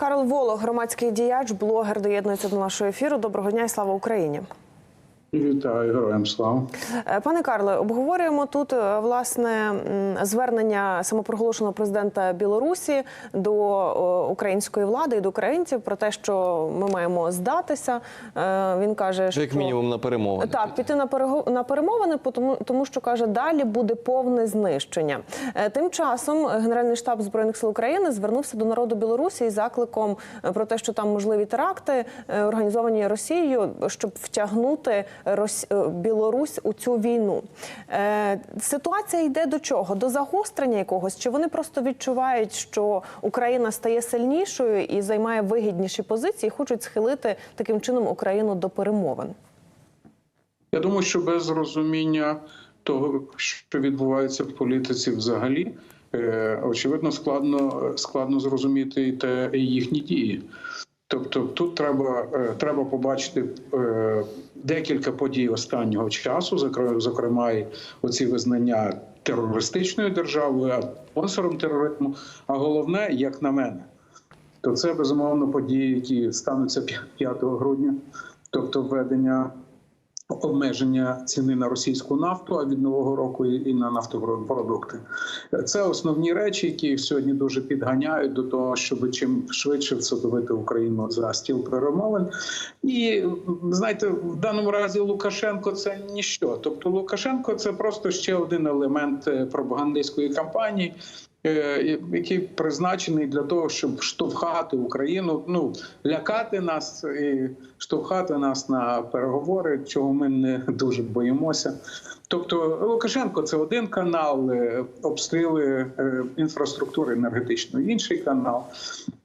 Карл Воло, громадський діяч, блогер, доєднується до нашого ефіру. Доброго дня і слава Україні. Вітаю героям слава. Е, Пане Карле, обговорюємо тут е, власне звернення самопроголошеного президента Білорусі до української влади і до українців про те, що ми маємо здатися. Е, Він каже, що Як мінімум на перемовини. Так, піти на на перемовини, тому, тому що каже, далі буде повне знищення. Тим часом Генеральний штаб збройних сил України звернувся до народу Білорусі із закликом про те, що там можливі теракти організовані Росією, щоб втягнути Білорусь у цю війну. Е, Ситуація йде до чого? До загострення якогось? Чи вони просто відчувають, що Україна стає сильнішою і займає вигідніші позиції, і хочуть схилити таким чином Україну до перемовин? Я думаю, що без розуміння того, що відбувається в політиці взагалі, е, очевидно, складно, складно зрозуміти і те і їхні дії. Тобто тут треба, е, треба побачити е, декілька подій останнього часу, зокре- зокрема, оці визнання терористичною державою, спонсором тероризму. А головне, як на мене, то це безумовно події, які стануться 5 грудня, тобто введення обмеження ціни на російську нафту, а від нового року і на нафтопродукти. Це основні речі, які сьогодні дуже підганяють до того, щоб чим швидше всадовити Україну за стіл перемовин. І знаєте, в даному разі Лукашенко це ніщо. Тобто Лукашенко це просто ще один елемент е, пропагандистської кампанії. Е, Який призначений для того, щоб штовхати Україну, ну лякати нас і штовхати нас на переговори, чого ми не дуже боїмося. Тобто Лукашенко це один канал, е, обстріли е, інфраструктури енергетичної, інший канал.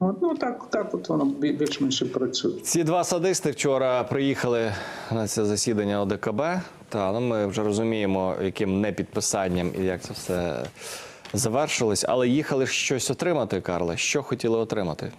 От, ну так, так от воно більш-менш і працює. Ці два садисти вчора приїхали на це засідання ОДКБ. Та ну ми вже розуміємо, яким непідписанням і як це все завершилось. Але їхали щось отримати, Карле. Що хотіли отримати?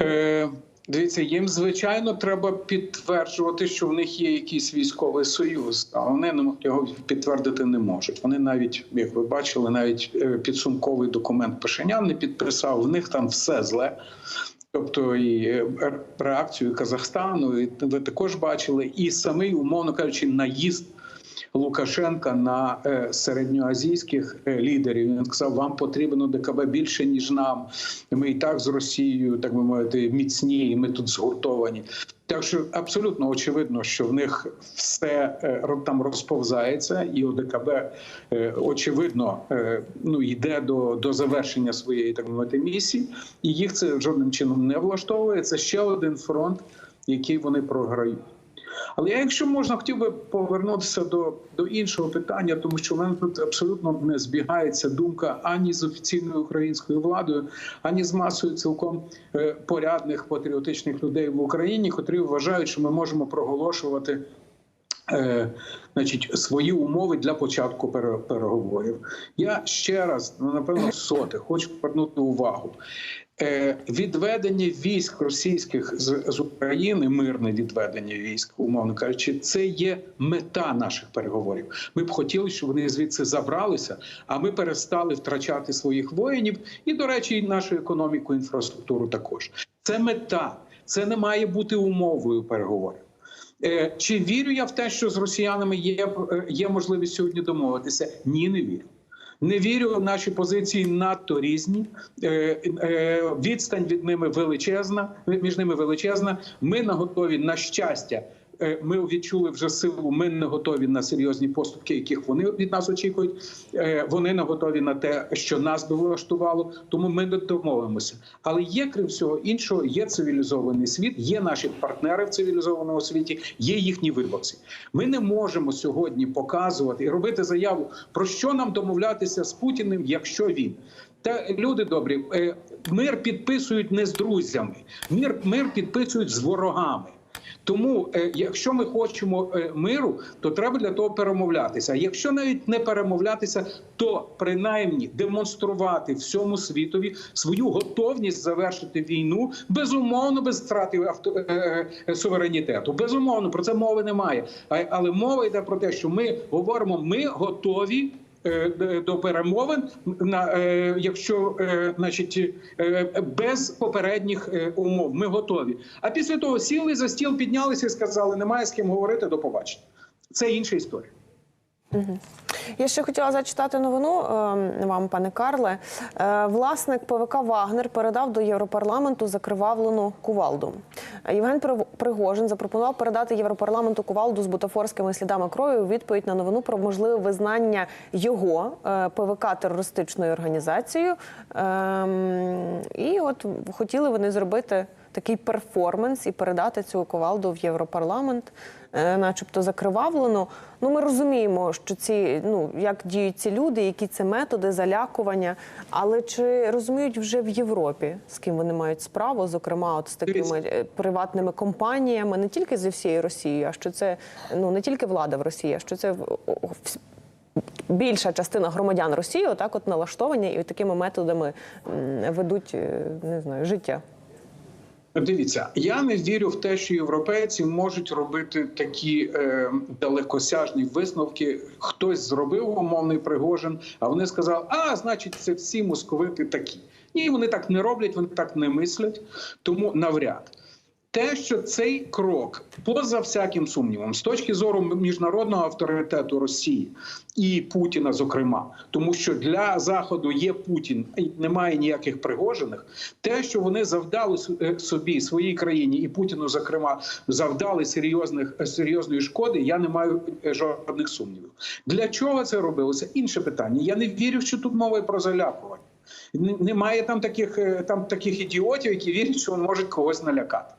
Е, дивіться, їм звичайно треба підтверджувати, що в них є якийсь військовий союз, а вони не- його підтвердити не можуть. Вони навіть, як ви бачили, навіть е, підсумковий документ Пашинян не підписав. В них там все зле. Тобто і е, реакцію Казахстану, і ви також бачили, і самий, умовно кажучи, наїзд Лукашенка на е, середньоазійських е, лідерів. Він сказав, вам потрібно ДКБ більше ніж нам. Ми і так з Росією, так би мовити, міцні, і ми тут згуртовані. Так що абсолютно очевидно, що в них все е, там розповзається, і ОДКБ очевидно ну йде до, до завершення своєї так мовити місії, і їх це жодним чином не влаштовує. Це ще один фронт, який вони програють. Але я, якщо можна, хотів би повернутися до, до іншого питання, тому що в мене тут абсолютно не збігається думка ані з офіційною українською владою, ані з масою цілком е, порядних патріотичних людей в Україні, котрі вважають, що ми можемо проголошувати. Е, значить, свої умови для початку переговорів. Я ще раз, ну напевно, соте, хочу повернути увагу. Е, відведення військ російських з України, мирне відведення військ, умовно кажучи, це є мета наших переговорів. Ми б хотіли, щоб вони звідси забралися, а ми перестали втрачати своїх воїнів і, до речі, і нашу економіку, інфраструктуру також. Це мета, це не має бути умовою переговорів. Е, Чи вірю я в те, що з росіянами є, е, є можливість сьогодні домовитися? Ні, не вірю. Не вірю, наші позиції надто різні. Е, Відстань від ними величезна, між ними величезна. Ми на готові на щастя. Е, Ми відчули вже силу. Ми не готові на серйозні поступки, яких вони від нас очікують. Е, Вони не готові на те, що нас би влаштувало. Тому ми не домовимося. Але є крім всього іншого, є цивілізований світ, є наші партнери в цивілізованому світі, є їхні виборці. Ми не можемо сьогодні показувати і робити заяву про що нам домовлятися з Путіним, якщо він. Та люди добрі, е, мир підписують не з друзями, мир, мир підписують з ворогами. Тому, е, якщо ми хочемо е, миру, то треба для того перемовлятися. Якщо навіть не перемовлятися, то принаймні демонструвати всьому світові свою готовність завершити війну безумовно без втрати авто, е, суверенітету. Безумовно, про це мови немає. Але мова йде про те, що ми говоримо, ми готові до перемовин, е, якщо е, значить е, без попередніх е, умов ми готові. А після того сіли за стіл, піднялися і сказали, немає з ким говорити до побачення. Це інша історія. Я ще хотіла зачитати новину е, вам, пане Карле. Е, Власник ПВК Вагнер передав до Європарламенту закривавлену кувалду. Євген Пригожин запропонував передати Європарламенту кувалду з бутафорськими слідами крові у відповідь на новину про можливе визнання його е, ПВК терористичною організацією. Ем, І от хотіли вони зробити такий перформанс і передати цю ковалду в Європарламент, е, начебто закривавлено. Ну, ми розуміємо, що ці ну як діють ці люди, які це методи залякування. Але чи розуміють вже в Європі, з ким вони мають справу, зокрема, от з такими е, приватними компаніями, не тільки зі всієї Росії, а що це ну не тільки влада в Росії, а що це більша частина громадян Росії, отак от налаштовані і такими методами ведуть е, не знаю життя. Дивіться, я не вірю в те, що європейці можуть робити такі е, далекосяжні висновки. Хтось зробив умовний Пригожин, а вони сказали, а значить, це всі московити такі. Ні, вони так не роблять, вони так не мислять. Тому навряд. Те, що цей крок, поза всяким сумнівом, з точки зору міжнародного авторитету Росії і Путіна, зокрема, тому що для Заходу є Путін, і немає ніяких пригожених. Те, що вони завдали е, собі своїй країні і Путіну, зокрема, завдали серйозних е, серйозної шкоди, я не маю е, жодних сумнівів. Для чого це робилося? Інше питання. Я не вірю, що тут мова про залякування. Немає там таких е, там таких ідіотів, які вірять, що вони можуть когось налякати.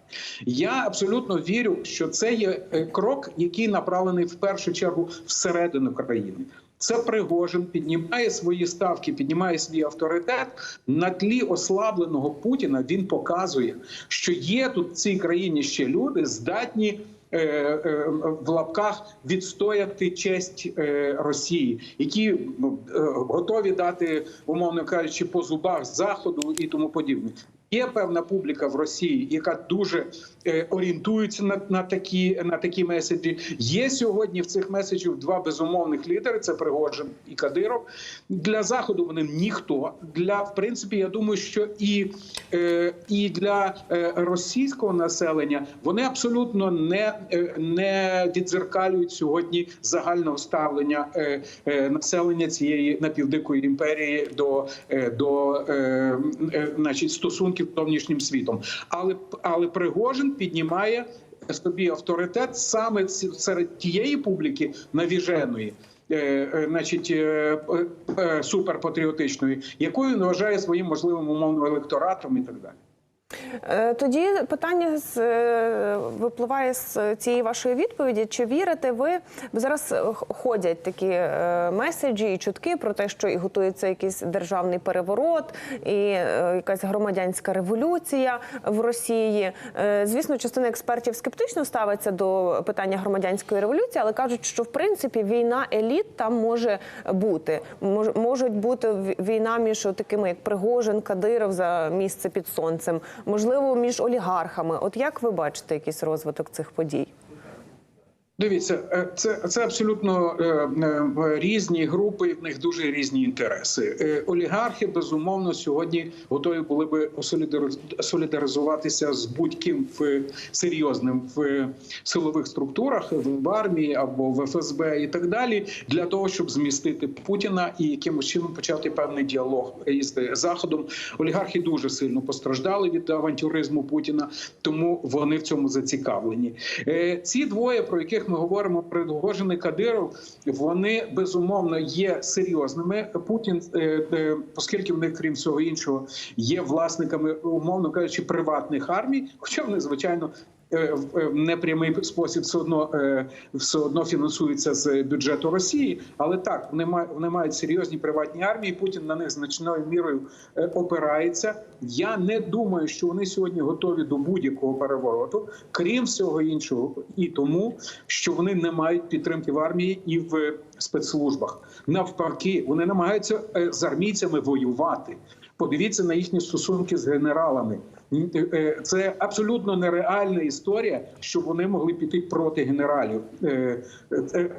Я абсолютно вірю, що це є е, крок, який направлений в першу чергу всередину країни. Це Пригожин піднімає свої ставки, піднімає свій авторитет на тлі ослабленого Путіна. Він показує, що є тут в цій країні ще люди, здатні в лапках відстояти честь е, Росії, які ну, е, готові дати, умовно кажучи, по зубах заходу і тому подібне. Є певна публіка в Росії, яка дуже е, орієнтується на, на такі на такі меседжі. Є сьогодні в цих меседжів два безумовних лідери: це Пригожин і Кадиров. Для заходу вони ніхто. Для в принципі, я думаю, що і, е, і для е, російського населення вони абсолютно не, не відзеркалюють сьогодні загального ставлення населення цієї напівдикої імперії до, до значить, стосунків з зовнішнім світом. Але але Пригожин піднімає собі авторитет саме серед тієї публіки навіженої. е, е, Значить, е, суперпатріотичної, якою він вважає своїм можливим умовним електоратом і так далі. Е, Тоді питання з е, випливає з цієї вашої відповіді. Чи вірите ви? Зараз е, ходять такі меседжі і чутки про те, що і готується якийсь державний переворот, і якась громадянська революція в Росії. Звісно, частина експертів скептично ставиться до питання громадянської революції, але кажуть, що в принципі війна еліт там може бути. Мож- можуть бути війна між такими, як Пригожин, Кадиров за місце під сонцем, можливо, між олігархами. От як ви бачите якийсь розвиток цих подій? Дивіться, е, це, це абсолютно е, е, різні групи, в них дуже різні інтереси. Олігархи безумовно сьогодні готові були би солідариз- солідаризуватися з будь-ким в серйозним в силових структурах, в армії або в ФСБ і так далі, для того, щоб змістити Путіна і якимось чином почати певний діалог із заходом. Олігархи дуже сильно постраждали від авантюризму Путіна, тому вони в цьому зацікавлені. Ці двоє, про яких ми говоримо, Пригожин і Кадиров, вони безумовно є серйозними. Путін, оскільки в них, крім всього іншого, є власниками, умовно кажучи, приватних армій, хоча вони звичайно. Е, В е, непрямий спосіб все одно е, все одно фінансуються з бюджету Росії, але так вони мають вони мають серйозні приватні армії. Путін на них значною мірою опирається. Я не думаю, що вони сьогодні готові до будь-якого перевороту, крім всього іншого, і тому, що вони не мають підтримки в армії і в спецслужбах. Навпаки, вони намагаються з армійцями воювати. Подивіться на їхні стосунки з генералами. Е, е, Це абсолютно нереальна історія, щоб вони могли піти проти генералів. Е,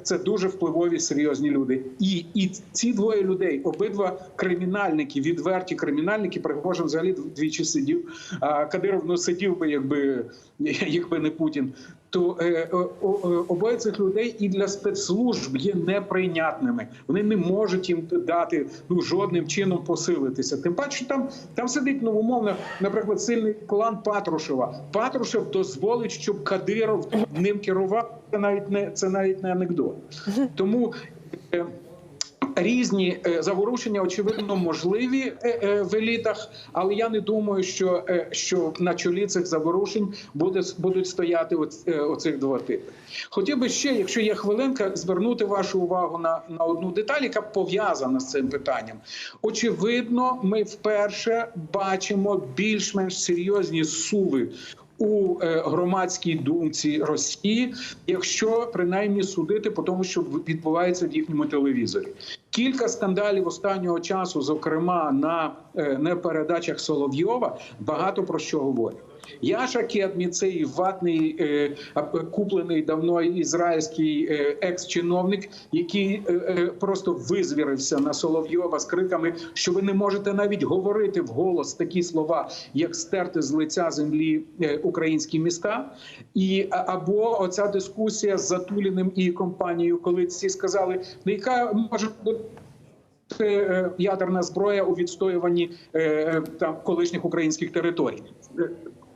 це дуже впливові серйозні люди. І, і ці двоє людей, обидва кримінальники, відверті кримінальники. Пригожин взагалі двічі сидів. А Кадиров ну сидів би, якби якби не Путін. То е, о- о- обоє цих людей і для спецслужб є неприйнятними. Вони не можуть їм дати ну жодним чином посилитися. Тим паче, там там сидить ну, умовно, наприклад, сильний клан Патрушева. Патрушев дозволить, щоб Кадиров ним керував. Це навіть не це навіть не анекдот. Тому. Різні е, заворушення очевидно можливі е, е, в елітах, але я не думаю, що, що на чолі цих заворушень буде будуть стояти оц- оцих два типи. Хотів би ще, якщо є хвилинка, звернути вашу увагу на, на одну деталь, яка пов'язана з цим питанням. Очевидно, ми вперше бачимо більш-менш серйозні суви у громадській думці Росії, якщо принаймні судити по тому, що відбувається в їхньому телевізорі. Кілька скандалів останнього часу, зокрема на е, непередачах Соловйова, багато про що говорять. Яша Кедмі, цей ватний е, куплений давно ізраїльський е, екс-чиновник, який е, просто визвірився на Соловйова з криками, що ви не можете навіть говорити вголос такі слова, як стерти з лиця землі українські міста, і або оця дискусія з Затуліним і компанією, коли всі сказали, ну яка може бути ядерна зброя у відстоюванні там колишніх українських територій.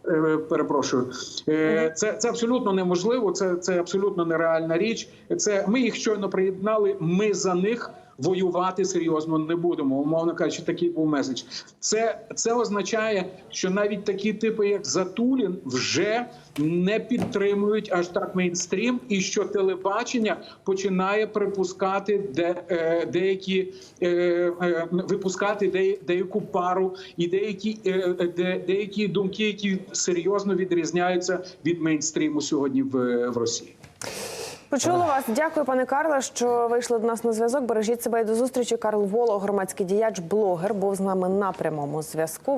Е, е, Перепрошую, Е, це, це абсолютно неможливо. Це, це абсолютно нереальна річ. Це ми їх щойно приєднали. Ми за них воювати серйозно не будемо. Умовно кажучи, такий був меседж. Це, це означає, що навіть такі типи, як Затулін, вже не підтримують аж так мейнстрім, і що телебачення починає припускати де, е, деякі е, е, випускати де, деяку пару і деякі, де, деякі думки, які серйозно відрізняються від мейнстріму сьогодні в, в Росії. Почула вас. Дякую, пане Карле, що вийшли до нас на зв'язок. Бережіть себе і до зустрічі. Карл Воло, громадський діяч, блогер, був з нами на прямому зв'язку.